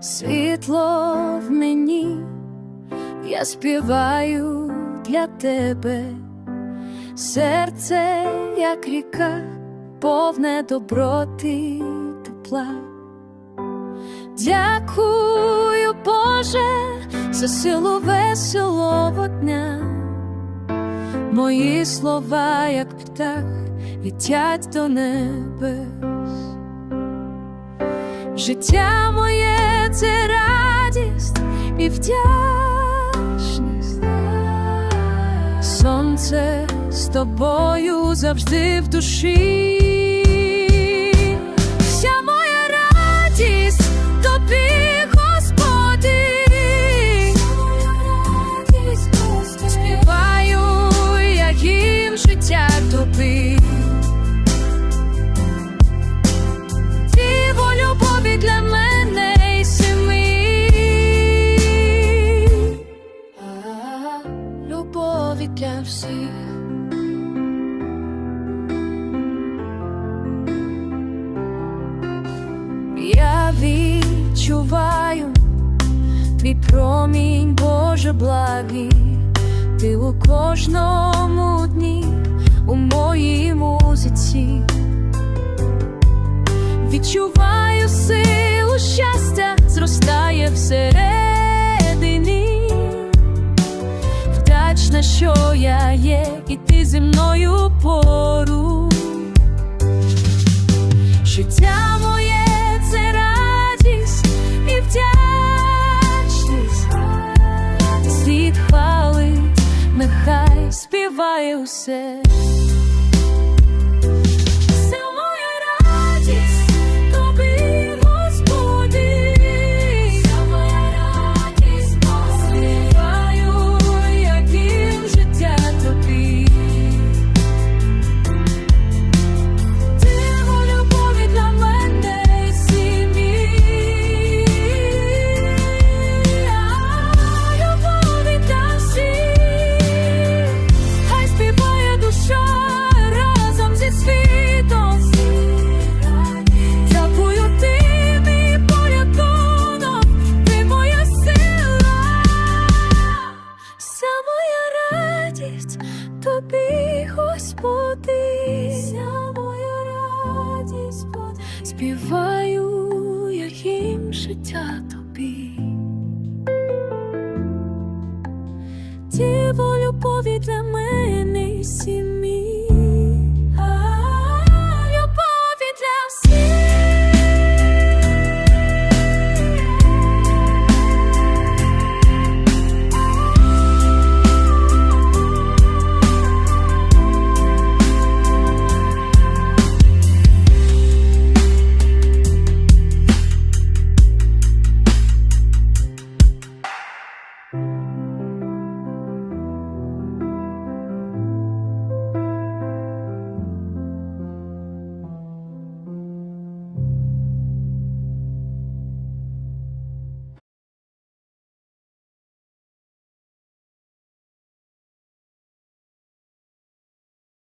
світло в мені, я співаю для тебе, серце, як ріка, повне доброти тепла. Дякую, Боже, за силу веселого дня. Мої слова, як птах, летять до небес. Життя моє це радість і вдячність. Сонце з тобою завжди в душі. Для всіх. Я відчуваю твій промінь, Боже благий, ти у кожному дні, у моїй музиці. Відчуваю і ти зі мною поруч. Життя моє це радість і вдячність. Світ хвалить, нехай співає усе. Радість тобі, Господи. Вся моя радість співаю я їм життя тобі. Діво любові для мене сім'ї.